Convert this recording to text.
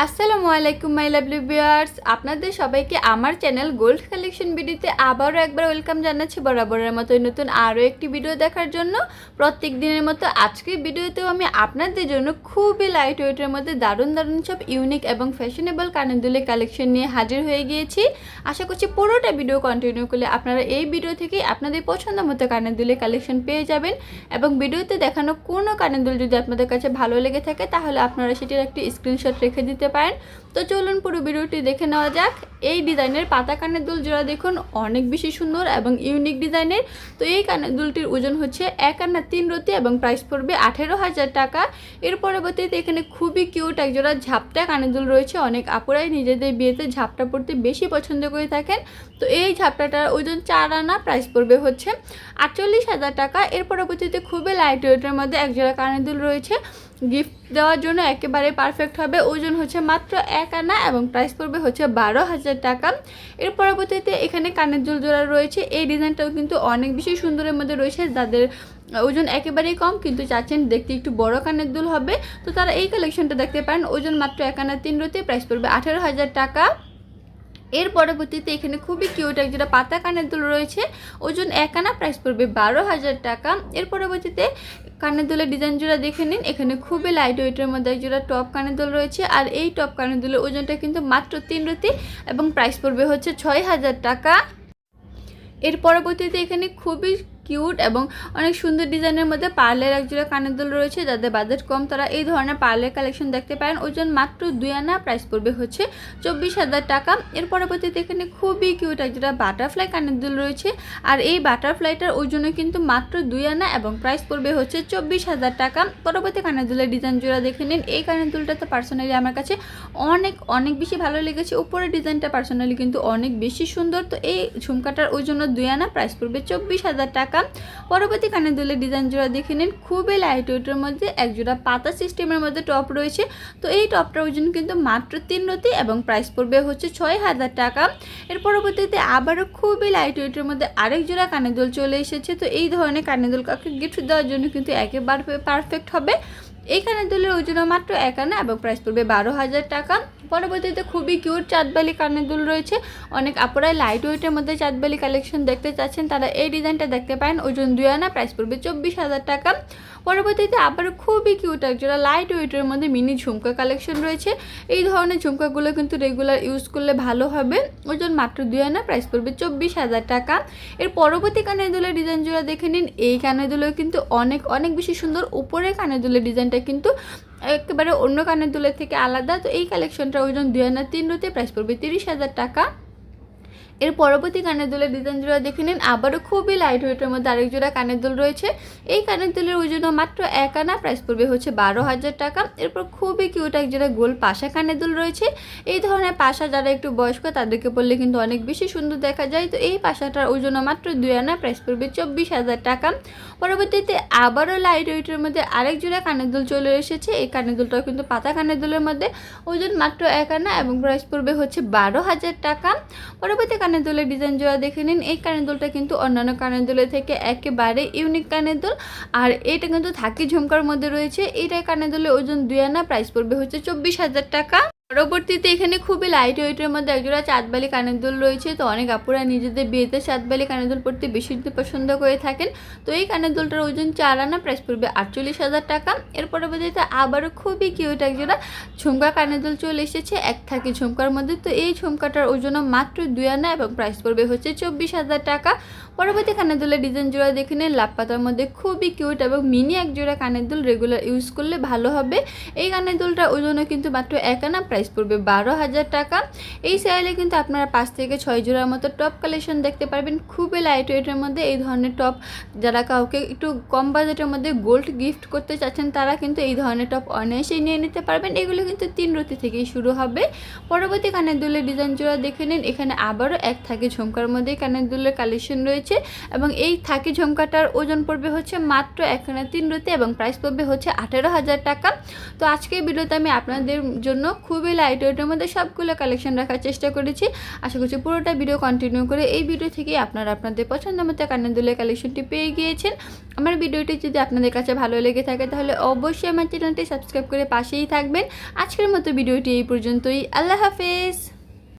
আসসালামু আলাইকুম my lovely viewers আপনাদের সবাইকে আমার চ্যানেল গোল্ড কালেকশন ভিডিওতে আবারও একবার ওয়েলকাম জানাচ্ছি বরাবরের মতো নতুন আরও একটি ভিডিও দেখার জন্য। প্রত্যেক দিনের মতো আজকের ভিডিওতেও আমি আপনাদের জন্য খুবই লাইট ওয়েটের মধ্যে দারুণ দারুণ সব ইউনিক এবং ফ্যাশনেবল কানেদুলে কালেকশন নিয়ে হাজির হয়ে গিয়েছি। আশা করছি পুরোটা ভিডিও কন্টিনিউ করলে আপনারা এই ভিডিও থেকেই আপনাদের পছন্দ মতো কানেদুলে কালেকশন পেয়ে যাবেন এবং ভিডিওতে দেখানো কোনো কানেদুল যদি আপনাদের কাছে ভালো লেগে থাকে, তাহলে আপনারা সেটির একটি স্ক্রিনশট রেখে দিতে পারেন। তো চলুন পুরো ভিডিওটি দেখে নেওয়া যাক। এই ডিজাইনের পাতা কানের দুল জোড়া দেখুন অনেক বেশি সুন্দর এবং ইউনিক ডিজাইনের। তো এই কানের দুলটির ওজন হচ্ছে এক আনা তিন রতি এবং প্রাইস পড়বে আঠেরো হাজার টাকা। এর পরবর্তীতে এখানে খুবই কিউট এক জোড়া ঝাপটা কানের দুল রয়েছে। অনেক আপুরাই নিজেদের বিয়েতে ঝাপটা পড়তে বেশি পছন্দ করে থাকেন। তো এই ঝাপটাটার ওজন চার আনা প্রাইস পড়বে হচ্ছে আটচল্লিশ হাজার টাকা। এর পরবর্তীতে খুবই লাইট ওয়েটের মধ্যে এক জোড়া কানের দুল রয়েছে। গিফট দেওয়ার জন্য একেবারে পারফেক্ট হবে। ওজন হচ্ছে মাত্র এক আনা এবং প্রাইস পড়বে হচ্ছে বারো হাজার টাকা। এর পরবর্তীতে এখানে কানের জোল জোড়া রয়েছে। এই ডিজাইনটাও কিন্তু অনেক বেশি সুন্দরের মধ্যে রয়েছে। যাদের ওজন একেবারেই কম কিন্তু চাচ্ছেন দেখতে একটু বড় কানের দুল হবে। তো তারা এই কালেকশনটা দেখতে পারেন। ওজন মাত্র এক আনা তিন রতি প্রাইস পড়বে আঠেরো হাজার টাকা। এর পরবর্তীতে এখানে খুবই কিউট যেটা পাতা কানের দুল রয়েছে। ওজন এক আনা প্রাইস পড়বে বারো হাজার টাকা। এর পরবর্তীতে কানের দুলের ডিজাইন জোড়া দেখে নিন। এখানে খুবই লাইট ওয়েটের মধ্যে এক জোড়া টপ কানের দুল রয়েছে। আর এই টপ কানের দুলের ওজনটা কিন্তু মাত্র তিন রতি এবং প্রাইস পড়বে হচ্ছে ছয় হাজার টাকা। এর পরবর্তীতে এখানে খুবই কিউট এবং অনেক সুন্দর ডিজাইনের মধ্যে পার্লের একজোড়া কানের দুল রয়েছে, যাদের বাজেট কম। তারা এই ধরনের পার্লের কালেকশন দেখতে পারেন। ওজন মাত্র দুই আনা প্রাইস পড়বে হচ্ছে চব্বিশ হাজার টাকা। এর পরবর্তীতে এখানে খুবই কিউট একজোড়া বাটারফ্লাই কানের দুল রয়েছে। আর এই বাটারফ্লাইটার ওজনও কিন্তু মাত্র দুই আনা এবং প্রাইস পড়বে হচ্ছে চব্বিশ হাজার টাকা। পরবর্তী কানের দুলের ডিজাইন জোড়া দেখে নিন। এই কানের দুলটা তো পার্সোনালি আমার কাছে অনেক অনেক বেশি ভালো লেগেছে। উপরের ডিজাইনটা পার্সোনালি কিন্তু অনেক বেশি সুন্দর। তো এই ঝুমকাটার ওই জন্য দুই আনা প্রাইস পড়বে চব্বিশ হাজার টাকা। পরবর্তী কানের দুলের ডিজাইন জোড়া দেখে নিন। খুবই লাইট ওয়েটের মধ্যে এক জোড়া পাতা সিস্টেমের মধ্যে টপ রয়েছে। তো এই টপটার ওজন কিন্তু মাত্র তিন রতি এবং প্রাইস পড়বে হচ্ছে ছয় হাজার টাকা। এর পরবর্তীতে আবারও খুবই লাইট ওয়েটের মধ্যে আরেক জোড়া কানের দুল চলে এসেছে। তো এই ধরনের কানের দুল কাউকে গিফট দেওয়ার জন্য কিন্তু একেবারে পারফেক্ট হবে। এই কানের দুলের ওজন মাত্র এক আনা এবং প্রাইস পড়বে বারো হাজার টাকা। পরবর্তীতে খুবই কিউট চাঁদবালি কানের দুল রয়েছে। অনেক আপুরাই লাইট ওয়েটের মধ্যে চাঁদবালি কালেকশন দেখতে চাচ্ছেন। তারা এই ডিজাইনটা দেখতে পারেন। ওজন দুই আনা প্রাইস পড়বে চব্বিশ হাজার টাকা। পরবর্তীতে আবার খুবই কিউট একজোড়া লাইট ওয়েটের মধ্যে মিনি ঝুমকা কালেকশন রয়েছে। এই ধরনের ঝুমকাগুলো কিন্তু রেগুলার ইউজ করলে ভালো হবে। ওজন মাত্র দুই আনা প্রাইস পড়বে চব্বিশ হাজার টাকা। এর পরবর্তী কানের দুলের ডিজাইন জোড়া দেখে নিন। এই কানের দুলো কিন্তু অনেক অনেক বেশি সুন্দর। উপরে কানের দুলের ডিজাইনটা কিন্তু একেবারে অন্য কানের দুলের থেকে আলাদা। তো এই কালেকশনটা ওই জন্য দুই আনা তিন রুতে প্রাইস পড়বে তিরিশ হাজার টাকা। এর পরবর্তী কানের দুলের ডিজাইন জোড়া দেখে নিন। আবারও খুবই লাইট ওয়েটের মধ্যে আরেক জোড়া কানের দুল রয়েছে। এই কানের দুলের ওজন মাত্র এক আনা প্রাইস পড়বে হচ্ছে বারো হাজার টাকা। এরপর খুবই কিউট এক জোড়া গোল পাশা কানের দুল রয়েছে। এই ধরনের পাশা যারা একটু বয়স্ক, তাদেরকে পড়লে কিন্তু অনেক বেশি সুন্দর দেখা যায়। তো এই পাশাটার ওজন মাত্র দুই আনা প্রাইস পড়বে চব্বিশ হাজার টাকা। পরবর্তীতে আবারও লাইট ওয়েটের মধ্যে আরেক জোড়া কানের দুল চলে এসেছে। এই কানের দুলটাও কিন্তু পাতা কানের দুলের মধ্যে। ওজন মাত্র এক আনা এবং প্রাইস পড়বে হচ্ছে বারো হাজার টাকা। পরবর্তী দুলের ডিজাইন জোড়া দেখে নিন। এই কানের দুলটা কিন্তু অন্যান্য কানের দুলের থেকে একেবারে ইউনিক কানের দুল। আর এটা কিন্তু থাকি ঝুমকার মধ্যে রয়েছে। এইটা কানের দুলের ওজন দুই আনা প্রাইস পড়বে হচ্ছে চব্বিশ হাজার টাকা। পরবর্তীতে এখানে খুবই লাইট ওয়েটের মধ্যে একজোড়া চাঁদবালি কানের দুল রয়েছে। তো অনেক আপুরা নিজেদের বিয়েতে চাঁদবালি কানের দুল পড়তে বেশি পছন্দ করে থাকেন। তো এই কানের দুলটার ওজন চার আনা প্রাইস পড়বে আটচল্লিশ হাজার টাকা। এর পরবর্তীতে আবারও খুবই কিউট একজোড়া ঝুমকা কানের দুল চলে এসেছে, এক থাকি ঝুমকার মধ্যে। তো এই ঝুমকাটার ওজন মাত্র দুই আনা এবং প্রাইস পড়বে হচ্ছে চব্বিশ হাজার টাকা। পরবর্তী কানের দুলের ডিজাইন জোড়া দেখে নিন। লাভ পাতার মধ্যে খুবই কিউট এবং মিনি এক জোড়া কানের দুল রেগুলার ইউজ করলে ভালো হবে। এই কানের দুলটার ওজনও কিন্তু মাত্র এক আনা প্রাইস পড়বে বারো হাজার টাকা। এই সেলে কিন্তু আপনারা পাঁচ থেকে ছয় জোড়ার মতো টপ কালেকশন দেখতে পারবেন। খুবই লাইট ওয়েটের মধ্যে এই ধরনের টপ যারা কাউকে একটু কম বাজেটের মধ্যে গোল্ড গিফট করতে চাচ্ছেন, তারা কিন্তু এই ধরনের টপ অনায়াসেই নিয়ে নিতে পারবেন। এগুলো কিন্তু তিন রতি থেকেই শুরু হবে। পরবর্তী কানের দুলের ডিজাইন জোড়া দেখে নিন। এখানে আবারও এক থাকে ঝুমকার মধ্যে কানের দুলের কালেকশন রয়েছে এবং এই থাকি ঝুমকাটার ওজন পড়বে হচ্ছে মাত্র এখানে তিন রতি এবং প্রাইস পড়বে হচ্ছে আঠেরো হাজার টাকা। তো আজকের ভিডিওতে আমি আপনাদের জন্য খুবই খুবই লাইট ওয়েটের মধ্যে সবগুলো কালেকশন রাখার চেষ্টা করেছি। আশা করছি পুরোটা ভিডিও কন্টিনিউ করে এই ভিডিও থেকে আপনারা আপনাদের পছন্দ মতো কান্নাদুলের কালেকশনটি পেয়ে গিয়েছেন। আমার ভিডিওটি যদি আপনাদের কাছে ভালো লেগে থাকে তাহলে অবশ্যই আমার চ্যানেলটি সাবস্ক্রাইব করে পাশেই থাকবেন। আজকের মতো ভিডিওটি এই পর্যন্তই। আল্লাহ হাফেজ।